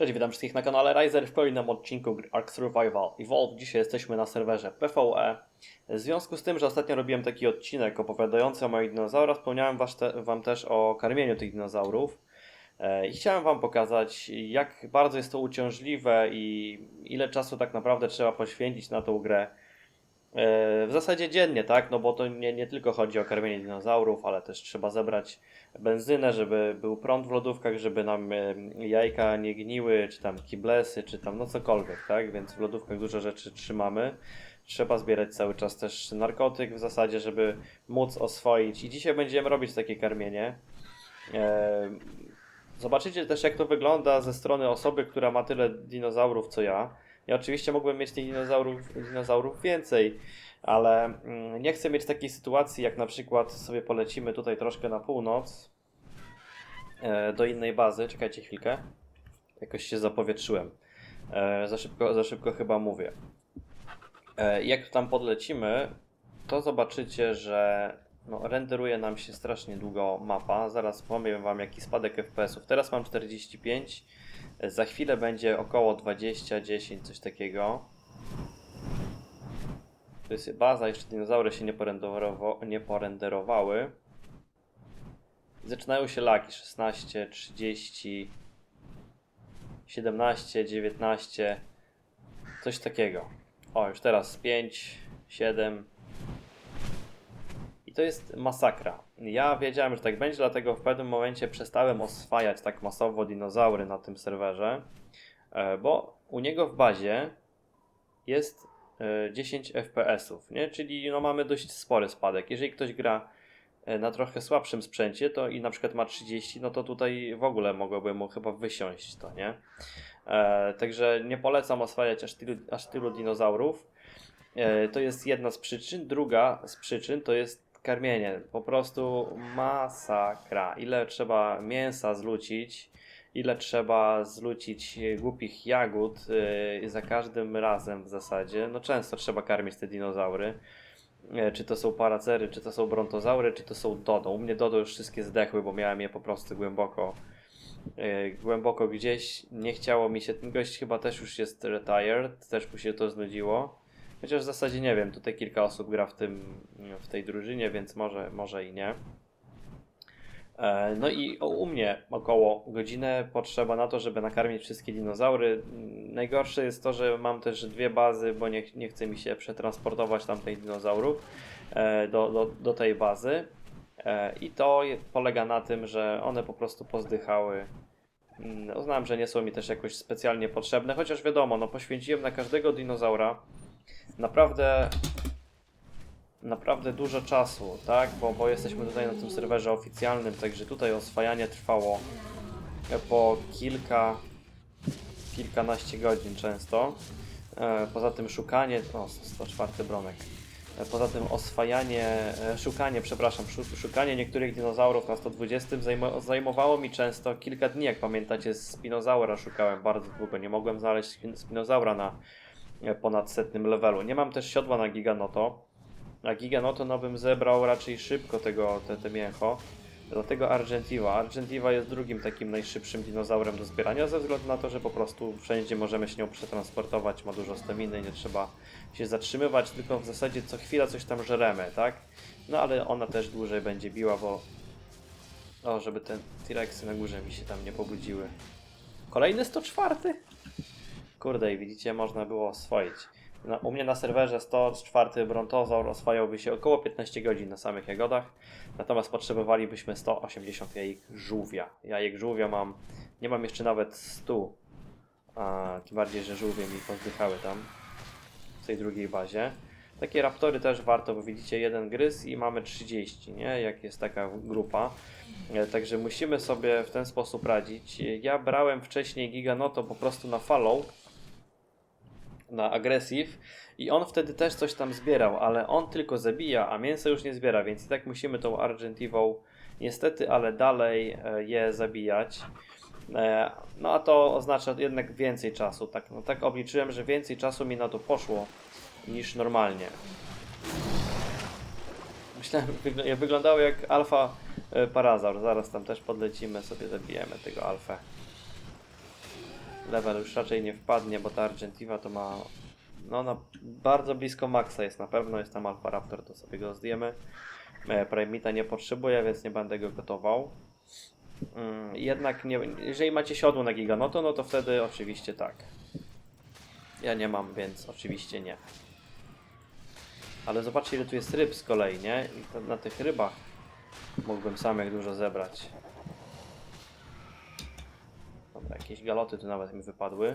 Cześć, witam wszystkich na kanale Riser w kolejnym odcinku Ark Survival Evolve. Dzisiaj jesteśmy na serwerze PvE. W związku z tym, że ostatnio robiłem taki odcinek opowiadający o moich dinozaurach, wspomniałem Wam też o karmieniu tych dinozaurów. E, I chciałem Wam pokazać, jak bardzo jest to uciążliwe i ile czasu tak naprawdę trzeba poświęcić na tą grę. E, W zasadzie dziennie, tak? No bo to nie, nie tylko chodzi o karmienie dinozaurów, ale też trzeba zebrać benzynę, żeby był prąd w lodówkach, żeby nam e, jajka nie gniły, czy tam kiblesy, czy tam no cokolwiek, tak? Więc w lodówkach dużo rzeczy trzymamy. Trzeba zbierać cały czas też narkotyk w zasadzie, żeby móc oswoić. I dzisiaj będziemy robić takie karmienie. E, Zobaczycie też, jak to wygląda ze strony osoby, która ma tyle dinozaurów co ja. Ja oczywiście mógłbym mieć tych dinozaurów, dinozaurów więcej, ale mm, nie chcę mieć takiej sytuacji, jak na przykład sobie polecimy tutaj troszkę na północ e, do innej bazy. Czekajcie chwilkę. Jakoś się zapowietrzyłem. E, za, szybko, za szybko chyba mówię. E, jak tam podlecimy, to zobaczycie, że no, renderuje nam się strasznie długo mapa. Zaraz powiem Wam, jaki spadek FPS-ów. Teraz mam 45. e, Za chwilę będzie około 20, 10, coś takiego. To jest baza, jeszcze dinozaury się nie, nie porenderowały. Zaczynają się laki 16, 30, 17, 19, coś takiego. O, już teraz 5, 7. I to jest masakra. Ja wiedziałem, że tak będzie, dlatego w pewnym momencie przestałem oswajać tak masowo dinozaury na tym serwerze, e, bo u niego w bazie jest e, 10 FPS-ów, nie? Czyli no mamy dość spory spadek. Jeżeli ktoś gra e, na trochę słabszym sprzęcie, to i na przykład ma 30, no to tutaj w ogóle mogłoby mu chyba wysiąść to, nie? E, także nie polecam oswajać aż tylu, aż tylu dinozaurów. E, to jest jedna z przyczyn. Druga z przyczyn to jest karmienie. Po prostu masakra. Ile trzeba mięsa zlucić, ile trzeba zlucić głupich jagód e, za każdym razem w zasadzie. No często trzeba karmić te dinozaury. E, Czy to są paracery, czy to są brontozaury, czy to są dodo. U mnie dodo już wszystkie zdechły, bo miałem je po prostu głęboko e, głęboko gdzieś. Nie chciało mi się. Ten gość chyba też już jest retired, też mu się to znudziło. Chociaż w zasadzie nie wiem, tutaj kilka osób gra w, tym, w tej drużynie, więc może, może i nie. E, No i u mnie około godzinę potrzeba na to, żeby nakarmić wszystkie dinozaury. Najgorsze jest to, że mam też dwie bazy, bo nie, nie chce mi się przetransportować tamtych dinozaurów e, do, do, do tej bazy. E, I to polega na tym, że one po prostu pozdychały. Mm, Uznałem, że nie są mi też jakoś specjalnie potrzebne, chociaż wiadomo, no poświęciłem na każdego dinozaura naprawdę naprawdę dużo czasu, tak? Bo, bo jesteśmy tutaj na tym serwerze oficjalnym, także tutaj oswajanie trwało po kilka, kilkanaście godzin często. E, Poza tym szukanie, o 104 bronek. E, Poza tym oswajanie, e, szukanie, przepraszam, szu- szukanie niektórych dinozaurów na 120 zajmo, zajmowało mi często kilka dni, jak pamiętacie, spinozaura szukałem bardzo długo, nie mogłem znaleźć spin- spinozaura na ponad setnym levelu. Nie mam też siodła na Giganoto, a Giganoto no bym zebrał raczej szybko tego, te, te mięcho. Dlatego Argentiva. Argentiva jest drugim takim najszybszym dinozaurem do zbierania, ze względu na to, że po prostu wszędzie możemy się nią przetransportować, ma dużo staminy, nie trzeba się zatrzymywać, tylko w zasadzie co chwila coś tam żeremy, tak? No ale ona też dłużej będzie biła, bo... O, żeby te T-Rexy na górze mi się tam nie pobudziły. Kolejny 104? Kurde, i widzicie, można było oswoić. Na, u mnie na serwerze 104 brontozaur oswajałby się około 15 godzin na samych jagodach, natomiast potrzebowalibyśmy 180 jajek żółwia. Jajek żółwia mam, nie mam jeszcze nawet 100, a, tym bardziej, że żółwie mi pozdychały tam w tej drugiej bazie. Takie raptory też warto, bo widzicie jeden gryz i mamy 30, nie? Jak jest taka grupa. E, Także musimy sobie w ten sposób radzić. Ja brałem wcześniej Giganoto po prostu na follow, na agresyw i on wtedy też coś tam zbierał, ale on tylko zabija, a mięso już nie zbiera, więc i tak musimy tą Argentivą niestety, ale dalej e, je zabijać. E, No a to oznacza jednak więcej czasu. Tak, no, tak obliczyłem, że więcej czasu mi na to poszło niż normalnie. Myślałem, wygl- wyglądało jak alfa e, parazaur. Zaraz tam też podlecimy, sobie zabijemy tego alfę. Level już raczej nie wpadnie, bo ta Argentiva to ma no na bardzo blisko maksa jest na pewno, jest tam Alpha Raptor, to sobie go zdjemy. E, Primita nie potrzebuję, więc nie będę go gotował. Mm, Jednak nie, jeżeli macie siodło na Giganoto, no to wtedy oczywiście tak. Ja nie mam, więc oczywiście nie. Ale zobaczcie ile tu jest ryb z kolei, nie? I na tych rybach mógłbym sam jak dużo zebrać. Jakieś galoty tu nawet mi wypadły.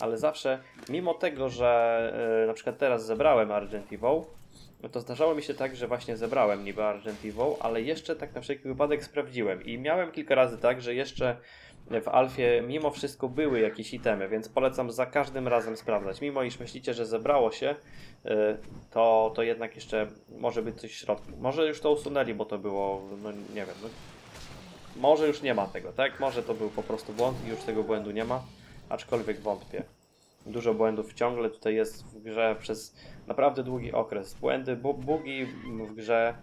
Ale zawsze, mimo tego, że e, na przykład teraz zebrałem Argentivą, no to zdarzało mi się tak, że właśnie zebrałem niby Argentivą, ale jeszcze tak na wszelki wypadek sprawdziłem. I miałem kilka razy tak, że jeszcze w Alfie mimo wszystko były jakieś itemy, więc polecam za każdym razem sprawdzać. Mimo iż myślicie, że zebrało się, y, to, to jednak jeszcze może być coś w środku. Może już to usunęli, bo to było, no nie wiem, no, może już nie ma tego, tak? Może to był po prostu błąd i już tego błędu nie ma, aczkolwiek wątpię. Dużo błędów ciągle tutaj jest w grze przez naprawdę długi okres. Błędy, bu bugi w grze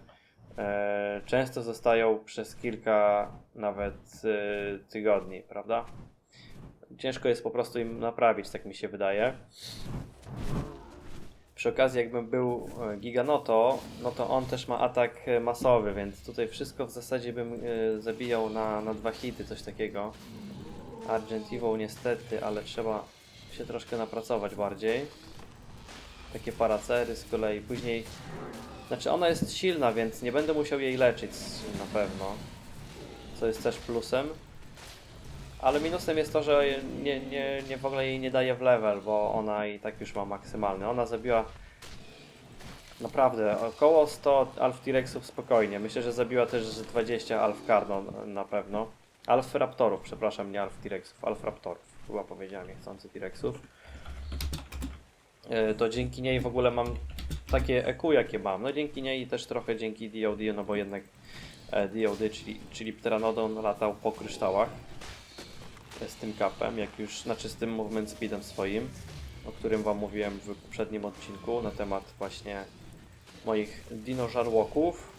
e, często zostają przez kilka nawet e, tygodni, prawda? Ciężko jest po prostu im naprawić, tak mi się wydaje. Przy okazji, jakbym był e, Giganoto, no to on też ma atak e, masowy, więc tutaj wszystko w zasadzie bym e, zabijał na, na dwa hity, coś takiego. Argentivą niestety, ale trzeba się troszkę napracować bardziej. Takie paracery z kolei. Później, znaczy ona jest silna, więc nie będę musiał jej leczyć na pewno. Co jest też plusem. Ale minusem jest to, że nie, nie, nie w ogóle jej nie daje w level, bo ona i tak już ma maksymalny. Ona zabiła naprawdę około 100 Alf T-Rexów spokojnie. Myślę, że zabiła też z 20 Alf Carno na pewno. Alf Raptorów, przepraszam, nie Alf T-Rexów, Alf Raptorów. Chyba powiedziałem niechcący T-Rexów. E, To dzięki niej w ogóle mam takie EQ jakie mam. No dzięki niej i też trochę dzięki DOD, no bo jednak e, DOD, czyli, czyli Pteranodon latał po kryształach e, z tym kapem, jak już, znaczy z tym movement speedem swoim, o którym wam mówiłem w poprzednim odcinku na temat właśnie moich dinożarłoków.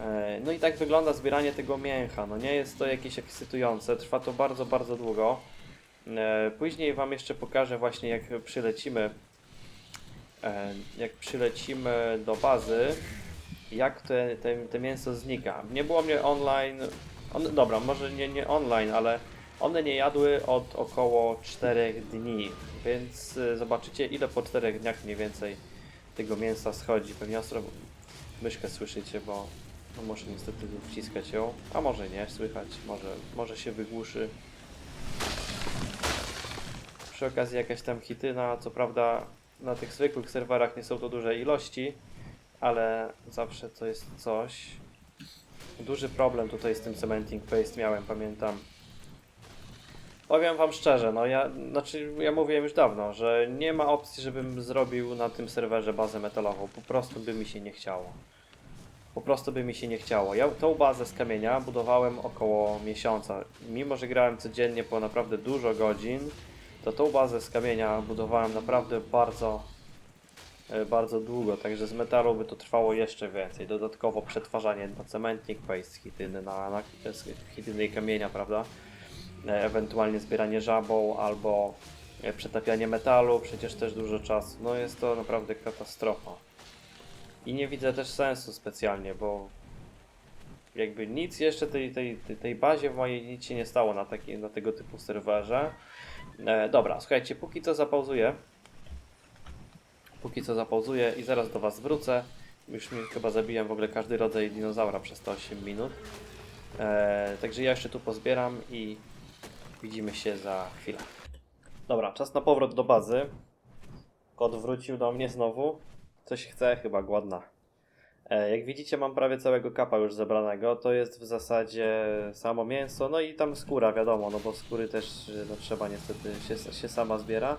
E, No i tak wygląda zbieranie tego mięcha. No nie jest to jakieś ekscytujące, trwa to bardzo, bardzo długo. E, Później Wam jeszcze pokażę właśnie jak przylecimy e, jak przylecimy do bazy jak te, te, te mięso znika. Nie było mnie online, on, dobra, może nie, nie online, ale one nie jadły od około 4 dni, więc e, zobaczycie ile po 4 dniach mniej więcej tego mięsa schodzi. Pewnie ostro myszkę słyszycie, bo no niestety wciskać ją, a może nie, słychać, może, może się wygłuszy. Przy okazji jakaś tam hityna, co prawda na tych zwykłych serwerach nie są to duże ilości, ale zawsze to jest coś. Duży problem tutaj z tym cementing paste miałem, pamiętam. Powiem wam szczerze, no ja, znaczy ja mówiłem już dawno, że nie ma opcji, żebym zrobił na tym serwerze bazę metalową. Po prostu by mi się nie chciało. Po prostu by mi się nie chciało. Ja tą bazę z kamienia budowałem około miesiąca. Mimo, że grałem codziennie po naprawdę dużo godzin, to tą bazę z kamienia budowałem naprawdę bardzo, bardzo długo. Także z metalu by to trwało jeszcze więcej. Dodatkowo przetwarzanie na cementnik, paste hityny, na, na hityny i kamienia, prawda? E, Ewentualnie zbieranie żabą albo e, przetapianie metalu, przecież też dużo czasu. No jest to naprawdę katastrofa. I nie widzę też sensu specjalnie, bo jakby nic jeszcze tej, tej, tej bazie w mojej nic się nie stało na, taki, na tego typu serwerze. E, dobra, słuchajcie, póki co zapauzuję. Póki co zapauzuję i zaraz do Was wrócę. Już mi chyba zabiłem w ogóle każdy rodzaj dinozaura przez te 8 minut. E, także ja jeszcze tu pozbieram i widzimy się za chwilę. Dobra, czas na powrót do bazy. Kot wrócił do mnie znowu. Coś chce, chyba głodna. E, Jak widzicie, mam prawie całego kapa już zebranego. To jest w zasadzie samo mięso, no i tam skóra, wiadomo, no bo skóry też e, no, trzeba niestety się, się sama zbiera.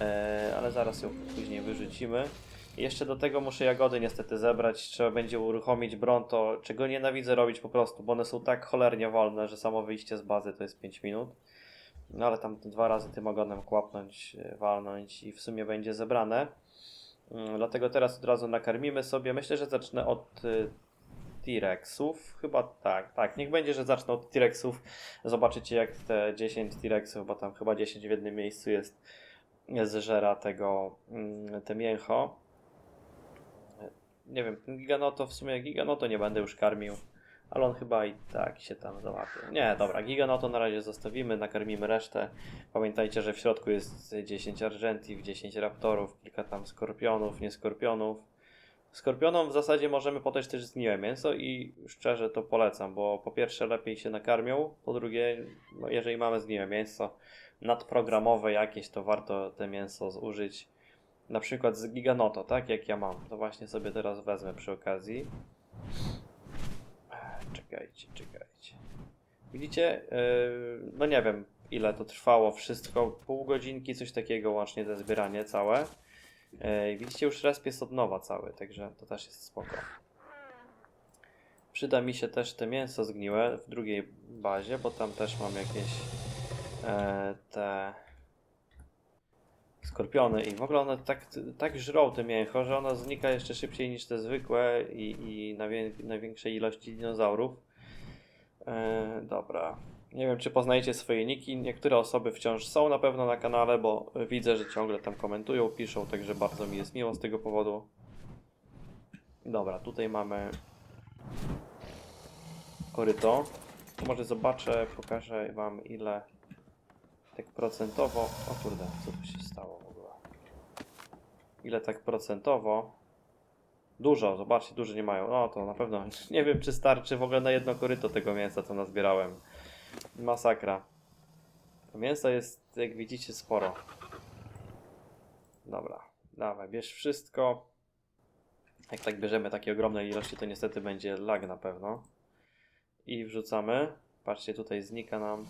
E, ale zaraz ją później wyrzucimy. Jeszcze do tego muszę jagody niestety zebrać. Trzeba będzie uruchomić Bronto, czego nienawidzę robić po prostu, bo one są tak cholernie wolne, że samo wyjście z bazy to jest 5 minut. No ale tam dwa razy tym ogonem kłapnąć, e, walnąć i w sumie będzie zebrane. Mm, Dlatego teraz od razu nakarmimy sobie. Myślę, że zacznę od y, T-Rexów. Chyba tak, tak. Niech będzie, że zacznę od T-Rexów. Zobaczycie jak te 10 T-Rexów, bo tam chyba 10 w jednym miejscu jest, zżera tego, mm, te mięcho. Nie wiem, Giganoto w sumie Giganoto nie będę już karmił. Ale on chyba i tak się tam załapie. Nie, dobra, Giganoto na razie zostawimy, nakarmimy resztę. Pamiętajcie, że w środku jest 10 Argentiv, 10 Raptorów, kilka tam Skorpionów, nie Skorpionów. Skorpionom w zasadzie możemy podać też zgniłe mięso i szczerze to polecam, bo po pierwsze lepiej się nakarmią, po drugie, no jeżeli mamy zgniłe mięso nadprogramowe jakieś, to warto te mięso zużyć. Na przykład z Giganoto, tak jak ja mam. To właśnie sobie teraz wezmę przy okazji. Czekajcie, czekajcie. Widzicie? Yy, no nie wiem, ile to trwało wszystko. Pół godzinki, coś takiego, łącznie te zbieranie całe. Yy, widzicie, już resp jest od nowa cały, także to też jest spoko. Przyda mi się też te mięso zgniłe w drugiej bazie, bo tam też mam jakieś te skorpiony i w ogóle one tak, tak żrą te mięcho, że ono znika jeszcze szybciej niż te zwykłe i, i na, ilości dinozaurów. E, dobra. Nie wiem, czy poznajecie swoje niki. Niektóre osoby wciąż są na pewno na kanale, bo widzę, że ciągle tam komentują, piszą, także bardzo mi jest miło z tego powodu. Dobra, tutaj mamy koryto. Może zobaczę, pokażę Wam ile tak procentowo. O kurde, co tu się stało w ogóle? Ile tak procentowo? Dużo, zobaczcie, dużo nie mają. No to na pewno nie wiem, czy starczy w ogóle na jedno koryto tego mięsa, co nazbierałem. Masakra. To mięso jest, jak widzicie, sporo. Dobra, dawaj, bierz wszystko. Jak tak bierzemy takie ogromne ilości, to niestety będzie lag na pewno. I wrzucamy. Patrzcie, tutaj znika nam.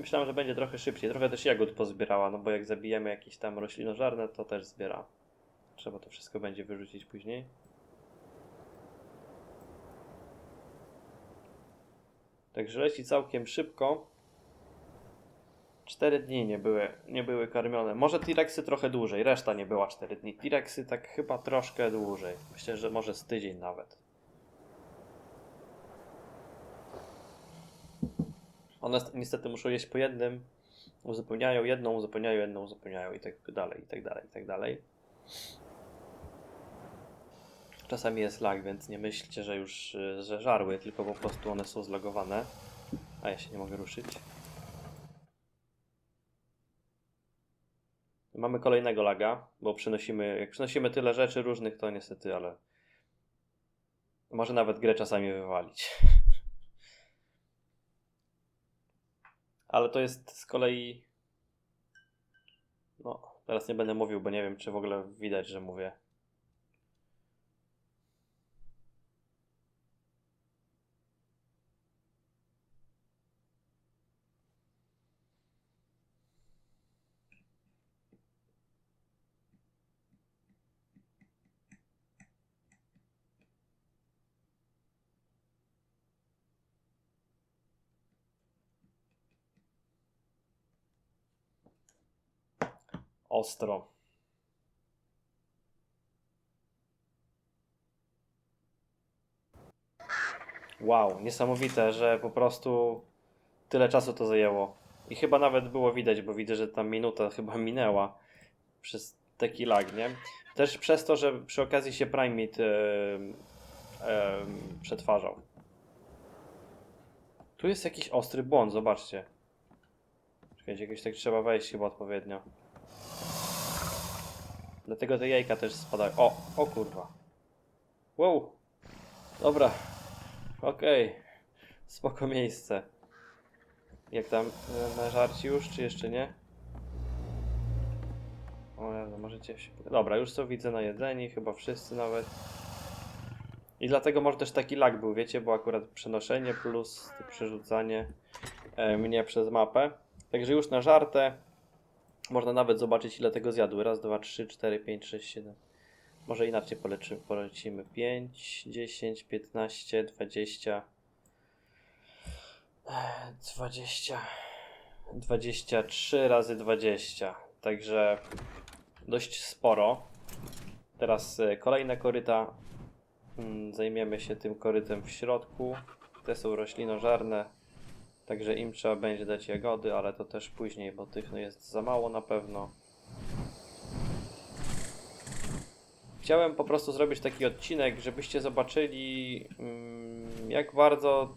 Myślałem, że będzie trochę szybciej. Trochę też jagód pozbierała, no bo jak zabijemy jakieś tam roślinożarne, to też zbiera. Trzeba to wszystko będzie wyrzucić później. Także leci całkiem szybko. 4 dni nie były, nie były karmione. Może T-Rexy trochę dłużej, reszta nie była 4 dni. T-Rexy tak chyba troszkę dłużej. Myślę, że może z tydzień nawet. One niestety muszą jeść po jednym, uzupełniają jedną, uzupełniają jedną, uzupełniają i tak dalej, i tak dalej, i tak dalej. Czasami jest lag, więc nie myślcie, że już y, że żarły, tylko po prostu one są zlogowane. A ja się nie mogę ruszyć. Mamy kolejnego laga, bo przynosimy, jak przynosimy tyle rzeczy różnych, to niestety, ale może nawet grę czasami wywalić. Ale to jest z kolei. No, teraz nie będę mówił, bo nie wiem, czy w ogóle widać, że mówię. Ostro. Wow, niesamowite, że po prostu tyle czasu to zajęło. I chyba nawet było widać, bo widzę, że tam minuta chyba minęła przez taki lag, nie? Też przez to, że przy okazji się Primate yy, yy, przetwarzał. Tu jest jakiś ostry błąd, zobaczcie. Czekajcie, jakoś tak trzeba wejść chyba odpowiednio. Dlatego te jajka też spadają. O, o kurwa. Wow. Dobra. Okej. Spoko miejsce. Jak tam e, na żarci już, czy jeszcze nie? O, Jezu, możecie się... Dobra, już co widzę na jedzeni, chyba wszyscy nawet. I dlatego może też taki lag był, wiecie, bo akurat przenoszenie plus przerzucanie e, mnie przez mapę. Także już na żartę. Można nawet zobaczyć, ile tego zjadły. Raz, dwa, trzy, cztery, pięć, sześć, siedem. Może inaczej poleczy, polecimy. 5, 10, 15, 20, 20, 23 razy 20. Także dość sporo. Teraz e, kolejne koryta. Mm, Zajmiemy się tym korytem w środku. Te są roślinożerne, także im trzeba będzie dać jagody, ale to też później, bo tych jest za mało na pewno. Chciałem po prostu zrobić taki odcinek, żebyście zobaczyli, mm, jak bardzo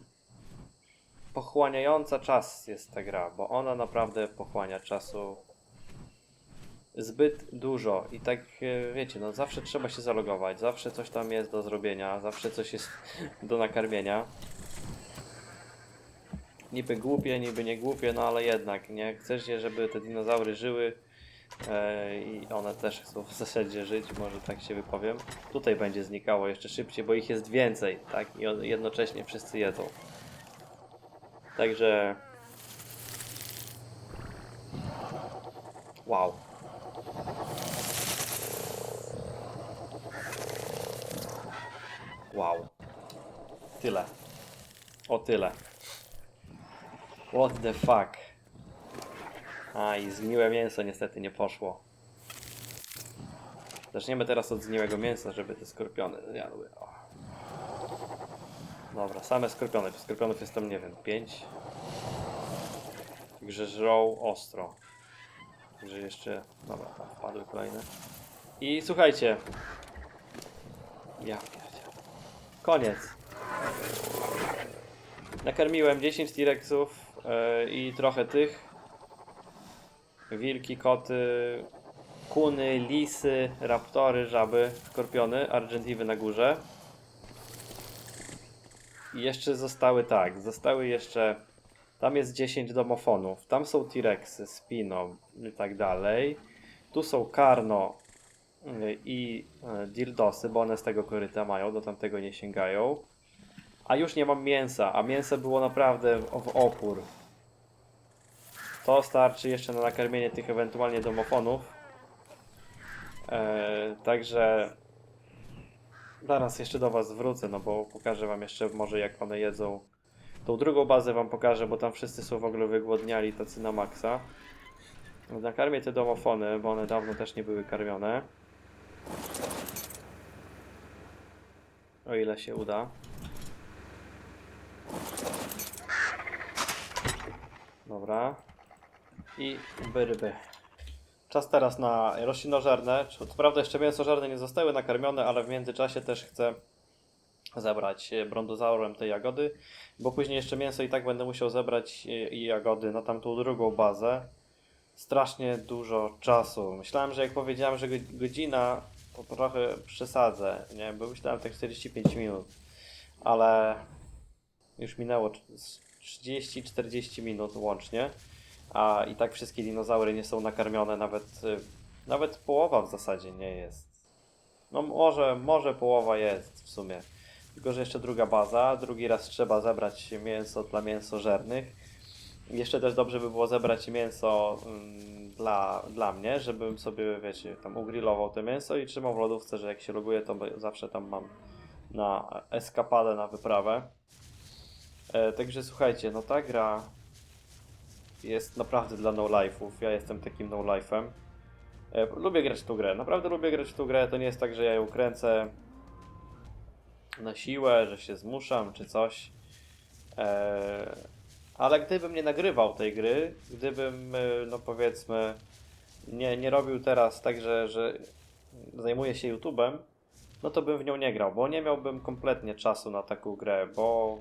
pochłaniająca czas jest ta gra, bo ona naprawdę pochłania czasu zbyt dużo i tak e, wiecie, no zawsze trzeba się zalogować, zawsze coś tam jest do zrobienia, zawsze coś jest do nakarmienia. Niby głupie, niby nie głupie, no ale jednak, nie? Chcecie, żeby te dinozaury żyły e, i one też chcą w zasadzie żyć, może tak się wypowiem. Tutaj będzie znikało jeszcze szybciej, bo ich jest więcej, tak? I on- jednocześnie wszyscy jedzą. Także... Wow. Wow. Tyle. O tyle. What the fuck. A i zgniłe mięso niestety nie poszło. Zaczniemy teraz od zgniłego mięsa, żeby te skorpiony zjadły. O. Dobra, same skorpiony. Skorpionów jest tam, nie wiem, 5. Także żrą ostro. Także jeszcze... Dobra, tam wpadły kolejne. I słuchajcie. Ja pierdzielę. Koniec. Nakarmiłem 10 T-Rexów yy, i trochę tych. Wilki, koty, kuny, lisy, raptory, żaby, skorpiony, argentiwy na górze. I jeszcze zostały tak, zostały jeszcze. Tam jest 10 domofonów, tam są T-Rexy, Spino i tak dalej. Tu są Karno y, i y, Dirdosy, bo one z tego koryta mają, do tamtego nie sięgają. A już nie mam mięsa, a mięso było naprawdę w opór. To starczy jeszcze na nakarmienie tych ewentualnie domofonów. Eee, także zaraz jeszcze do Was wrócę, no bo pokażę Wam jeszcze może jak one jedzą. Tą drugą bazę Wam pokażę, bo tam wszyscy są w ogóle wygłodniali tacy na maksa. Nakarmię te domofony, bo one dawno też nie były karmione. O ile się uda. Dobra. I byryby. Czas teraz na roślinożerne. Co prawda jeszcze mięsożerne nie zostały nakarmione, ale w międzyczasie też chcę zebrać e, brontozaurem te jagody, bo później jeszcze mięso i tak będę musiał zebrać e, i jagody na tamtą drugą bazę. Strasznie dużo czasu. Myślałem, że jak powiedziałem, że go- godzina, to trochę przesadzę, nie? Bo myślałem tak 45 minut, ale już minęło 30-40 minut łącznie, a i tak wszystkie dinozaury nie są nakarmione, nawet, y, nawet połowa w zasadzie nie jest. No może, może połowa jest w sumie. Tylko, że jeszcze druga baza, drugi raz trzeba zebrać mięso dla mięsożernych. Jeszcze też dobrze by było zebrać mięso mm, dla, dla mnie, żebym sobie, wiecie, tam ugrillował to mięso i trzymał w lodówce, że jak się loguję, to zawsze tam mam na eskapadę, na wyprawę. E, także słuchajcie, no ta gra jest naprawdę dla no-life'ów. Ja jestem takim no-life'em. E, lubię grać w tą grę, naprawdę lubię grać w tą grę. To nie jest tak, że ja ją kręcę na siłę, że się zmuszam czy coś. E, ale gdybym nie nagrywał tej gry, gdybym, e, no powiedzmy, nie, nie robił teraz tak, że, że zajmuję się YouTube'em, no to bym w nią nie grał, bo nie miałbym kompletnie czasu na taką grę, bo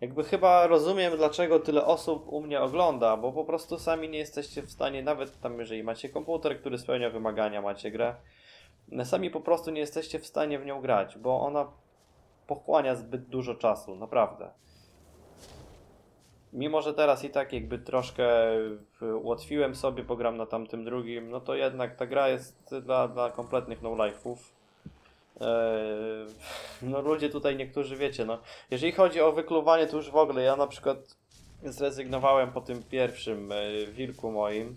jakby chyba rozumiem, dlaczego tyle osób u mnie ogląda, bo po prostu sami nie jesteście w stanie, nawet tam jeżeli macie komputer, który spełnia wymagania, macie grę, sami po prostu nie jesteście w stanie w nią grać, bo ona pochłania zbyt dużo czasu, naprawdę. Mimo, że teraz i tak jakby troszkę ułatwiłem sobie, pogram na tamtym drugim, no to jednak ta gra jest dla, dla kompletnych no-life'ów. Eee, no ludzie tutaj niektórzy wiecie, no jeżeli chodzi o wykluwanie, to już w ogóle ja na przykład zrezygnowałem po tym pierwszym e, wilku moim,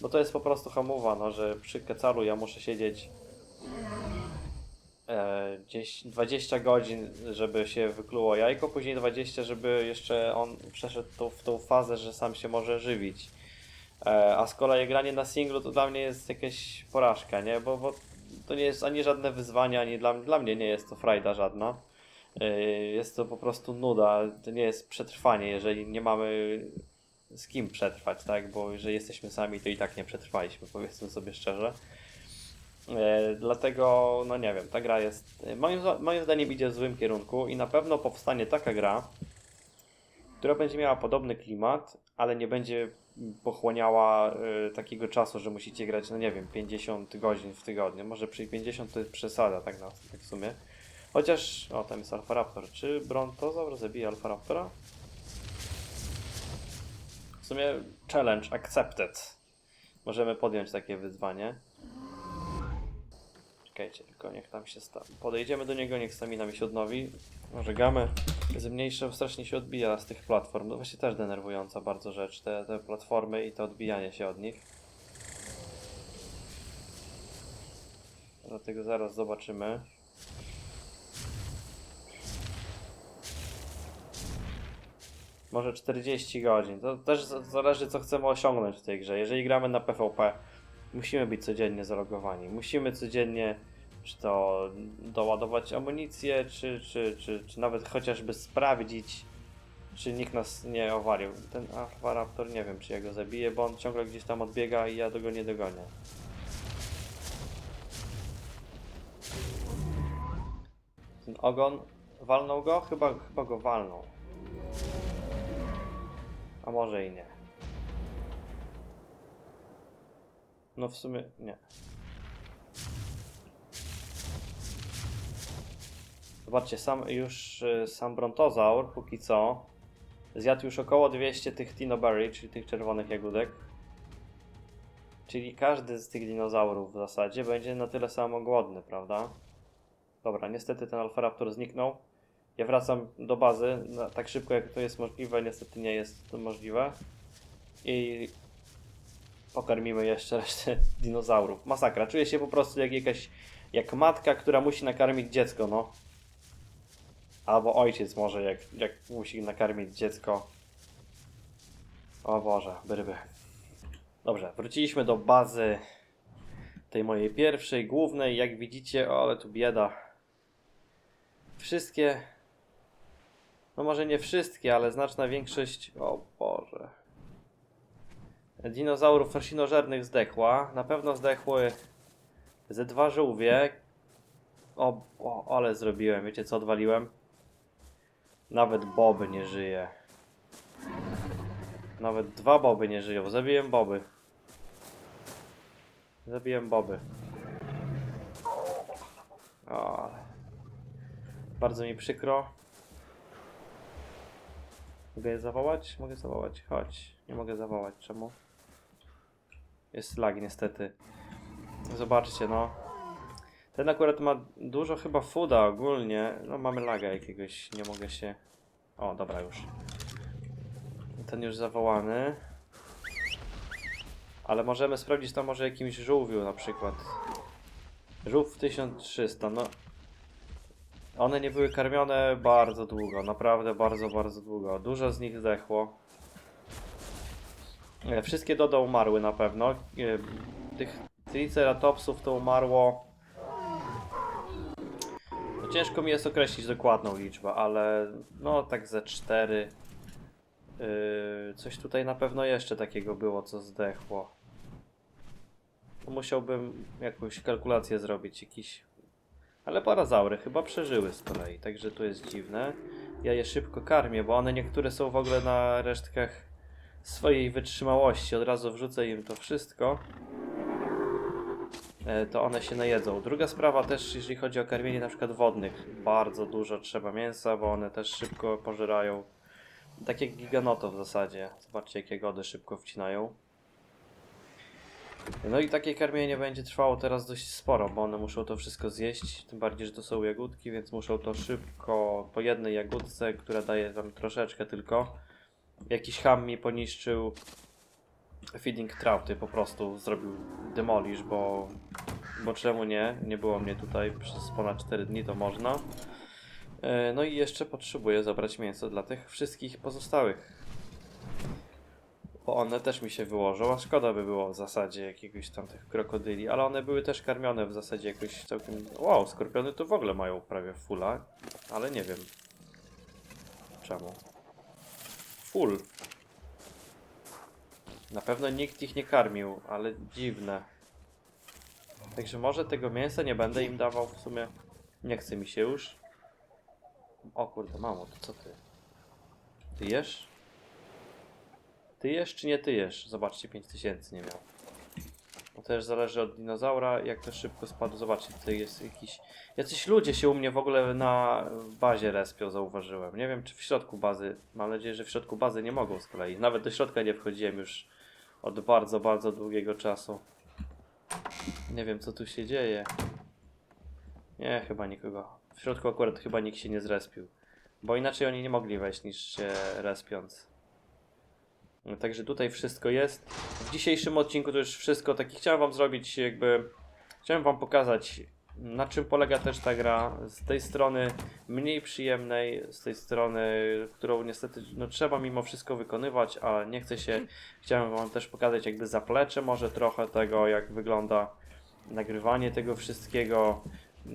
bo to jest po prostu hamowa, no, że przy kecalu ja muszę siedzieć e, gdzieś 20 godzin, żeby się wykluło jajko, później 20, żeby jeszcze on przeszedł w tą fazę, że sam się może żywić. E, a z kolei granie na singlu to dla mnie jest jakaś porażka, nie? Bo, bo to nie jest ani żadne wyzwanie, ani dla, dla mnie nie jest to frajda żadna. E, Jest to po prostu nuda, to nie jest przetrwanie, jeżeli nie mamy z kim przetrwać, tak? Bo jeżeli jesteśmy sami, to i tak nie przetrwaliśmy, powiedzmy sobie szczerze. E, dlatego, no nie wiem, ta gra jest, moim, moim zdaniem idzie w złym kierunku i na pewno powstanie taka gra, która będzie miała podobny klimat, ale nie będzie pochłaniała e, takiego czasu, że musicie grać, no nie wiem, 50 godzin w tygodniu. Może przy 50 to jest przesada, tak, na, tak w sumie. Chociaż, o, tam jest Alpha Raptor. Czy Brontozaur zabije Alpha Raptora? W sumie challenge accepted. Możemy podjąć takie wyzwanie. Czekajcie, tylko niech tam się sta... Podejdziemy do niego, niech stamina mi się odnowi. Może mniejsze, strasznie się odbija z tych platform. No właśnie też denerwująca bardzo rzecz, te, te platformy i to odbijanie się od nich. Dlatego zaraz zobaczymy. Może 40 godzin. To też zależy, co chcemy osiągnąć w tej grze. Jeżeli gramy na PvP, musimy być codziennie zalogowani. Musimy codziennie czy to doładować amunicję, czy, czy, czy, czy nawet chociażby sprawdzić, czy nikt nas nie owalił. Ten Alpha Raptor nie wiem, czy ja go zabiję, bo on ciągle gdzieś tam odbiega i ja go nie dogonię. Ten ogon walnął go? Chyba, chyba go walnął. A może i nie. No w sumie nie. Zobaczcie, sam już y, sam brontozaur póki co zjadł już około 200 tych Tinoberry, czyli tych czerwonych jagódek. Czyli każdy z tych dinozaurów w zasadzie będzie na tyle samo głodny, prawda? Dobra, niestety ten Alpharaptor zniknął. Ja wracam do bazy tak szybko jak to jest możliwe, niestety nie jest to możliwe. I pokarmimy jeszcze resztę dinozaurów. Masakra, czuję się po prostu jak jakaś, jak matka, która musi nakarmić dziecko, no. Albo ojciec może, jak, jak musi nakarmić dziecko. O Boże, bryby. Dobrze, wróciliśmy do bazy tej mojej pierwszej, głównej. Jak widzicie, o, ale tu bieda. Wszystkie, no może nie wszystkie, ale znaczna większość, o Boże. Dinozaurów roślinożernych zdechła. Na pewno zdechły ze dwa żółwie. O, o, ale zrobiłem. Wiecie co odwaliłem? Nawet Boby nie żyje. Nawet dwa Boby nie żyją. Zabiłem Boby. Zabiłem Boby. O. Bardzo mi przykro. Mogę je zawołać? Mogę zawołać. Chodź. Nie mogę zawołać. Czemu? Jest lag niestety. Zobaczcie, no. Ten akurat ma dużo chyba fooda ogólnie. No mamy laga jakiegoś, nie mogę się... O, dobra już. Ten już zawołany. Ale możemy sprawdzić to może jakimś żółwiu na przykład. Żółw 1300, no. One nie były karmione bardzo długo, naprawdę bardzo, bardzo długo. Dużo z nich zdechło. E, Wszystkie Dodo umarły na pewno. E, Tych Triceratopsów to umarło. Ciężko mi jest określić dokładną liczbę, ale no tak ze cztery. Yy, coś tutaj na pewno jeszcze takiego było, co zdechło. Musiałbym jakąś kalkulację zrobić, jakiś. Ale parazaury chyba przeżyły z kolei, także to jest dziwne. Ja je szybko karmię, bo one niektóre są w ogóle na resztkach swojej wytrzymałości. Od razu wrzucę im to wszystko. E, To one się najedzą. Druga sprawa też, jeżeli chodzi o karmienie na przykład wodnych. Bardzo dużo trzeba mięsa, bo one też szybko pożerają. Tak jak giganoto w zasadzie. Zobaczcie jakie gody szybko wcinają. No i takie karmienie będzie trwało teraz dość sporo, bo one muszą to wszystko zjeść. Tym bardziej, że to są jagódki, więc muszą to szybko po jednej jagódce, która daje tam troszeczkę tylko. Jakiś ham mi poniszczył feeding trouty, po prostu zrobił demolish, bo, bo czemu nie? Nie było mnie tutaj przez ponad 4 dni, to można. E, No i jeszcze potrzebuję zabrać mięso dla tych wszystkich pozostałych. Bo one też mi się wyłożą, a szkoda by było w zasadzie jakiegoś tam tych krokodyli, ale one były też karmione w zasadzie jakoś całkiem... Wow, skorpiony to w ogóle mają prawie fulla, ale nie wiem czemu. Full. Na pewno nikt ich nie karmił, ale dziwne. Także może tego mięsa nie będę im dawał w sumie. Nie chce mi się już. O kurde, mamo, to co ty? Ty jesz? Ty jesz czy nie ty jesz? Zobaczcie, 5000 nie miał. To też zależy od dinozaura, jak to szybko spadł. Zobaczcie, tutaj jest jakiś... Jacyś ludzie się u mnie w ogóle na bazie respią, zauważyłem. Nie wiem, czy w środku bazy. Mam nadzieję, że w środku bazy nie mogą z kolei. Nawet do środka nie wchodziłem już od bardzo, bardzo długiego czasu. Nie wiem, co tu się dzieje. Nie, chyba nikogo. W środku akurat chyba nikt się nie zrespił. Bo inaczej oni nie mogli wejść niż się respiąc. No, Także tutaj wszystko jest. W dzisiejszym odcinku to już wszystko. Taki chciałem wam zrobić jakby... Chciałem wam pokazać na czym polega też ta gra. Z tej strony mniej przyjemnej, z tej strony, którą niestety no, trzeba mimo wszystko wykonywać, ale nie chce się. Chciałem wam też pokazać jakby zaplecze może trochę tego, jak wygląda nagrywanie tego wszystkiego, yy,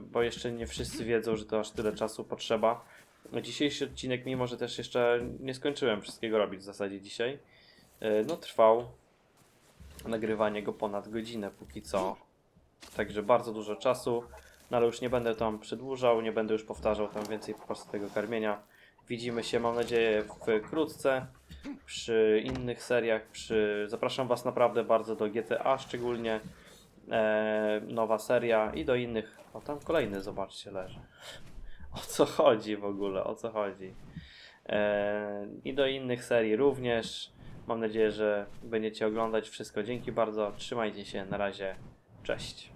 bo jeszcze nie wszyscy wiedzą, że to aż tyle czasu potrzeba. Dzisiejszy odcinek, mimo że też jeszcze nie skończyłem wszystkiego robić w zasadzie dzisiaj, yy, no trwał nagrywanie go ponad godzinę póki co. Także bardzo dużo czasu, no ale już nie będę tam przedłużał, nie będę już powtarzał tam więcej po prostu tego karmienia. Widzimy się, mam nadzieję, wkrótce przy innych seriach. Przy... Zapraszam Was naprawdę bardzo do GTA, szczególnie e, nowa seria i do innych. O, tam kolejny, zobaczcie, leży. O co chodzi w ogóle? O co chodzi? E, I do innych serii również. Mam nadzieję, że będziecie oglądać wszystko. Dzięki bardzo. Trzymajcie się. Na razie. Cześć.